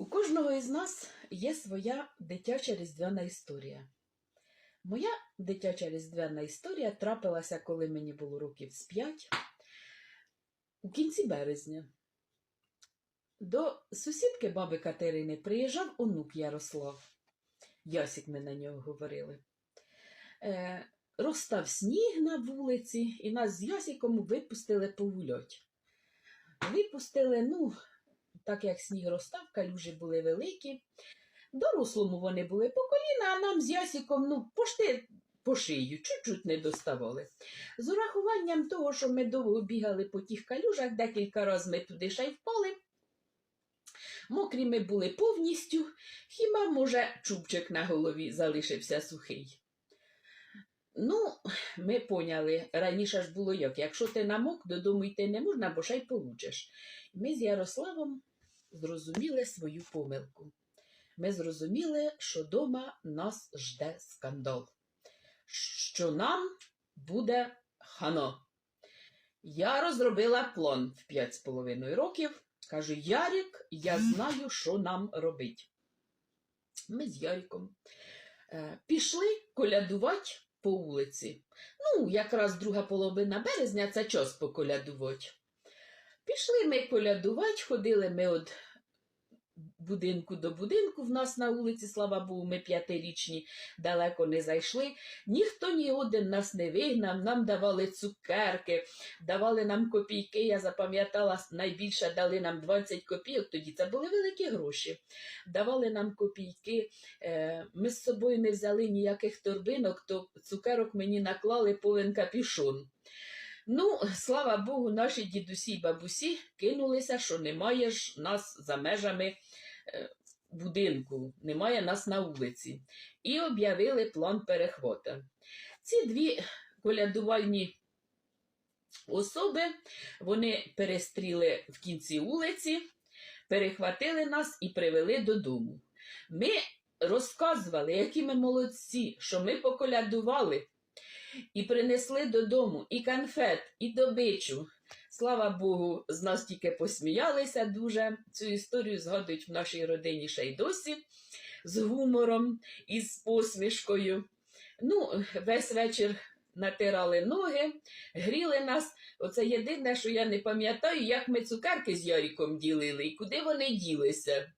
У кожного із нас є своя дитяча різдвяна історія. Моя дитяча різдвяна історія трапилася, коли мені було років з п'ять, у кінці березня. До сусідки баби Катерини приїжджав онук Ярослав. Ясік ми на нього говорили. Е, розстав сніг на вулиці, і нас з Ясіком випустили погулять. Випустили, ну, так як сніг розстав, калюжі були великі. Дорослому вони були по коліна, а нам з Ясіком ну, пошти по шию, чуть-чуть не доставали. З урахуванням того, що ми довго бігали по тих калюжах, декілька разів ми туди ще й впали. Мокрі ми були повністю, хіба, може, чубчик на голові залишився сухий. Ну, ми поняли, раніше ж було як, якщо ти намок, додому йти не можна, бо ще й получиш. Ми з Ярославом зрозуміли свою помилку. Ми зрозуміли, що дома нас жде скандал, що нам буде хано. Я розробила план в п'ять з половиною років. Кажу, Ярік, я знаю, що нам робить. Ми з Яріком е, пішли колядувати по вулиці. Ну, якраз друга половина березня це час поколядувати. Пішли ми колядувати, ходили ми від будинку до будинку. В нас на вулиці, слава Богу, ми п'ятирічні, далеко не зайшли. Ніхто ні один нас не вигнав, нам давали цукерки, давали нам копійки. Я запам'ятала, найбільше дали нам 20 копійок, тоді це були великі гроші. Давали нам копійки. Е, Ми з собою не взяли ніяких торбинок, то цукерок мені наклали повен капюшон. Ну, слава Богу, наші дідусі й бабусі кинулися, що немає ж нас за межами е, будинку, немає нас на вулиці. І об'явили план перехвата. Ці дві колядувальні особи вони перестріли в кінці вулиці, перехватили нас і привели додому. Ми розказували, які ми молодці, що ми поколядували і принесли додому і конфет, і добичу. Слава Богу, з нас тільки посміялися дуже. Цю історію згадують в нашій родині ще й досі з гумором і з посмішкою. Ну, весь вечір натирали ноги, гріли нас. Оце єдине, що я не пам'ятаю, як ми цукерки з Яріком ділили і куди вони ділися.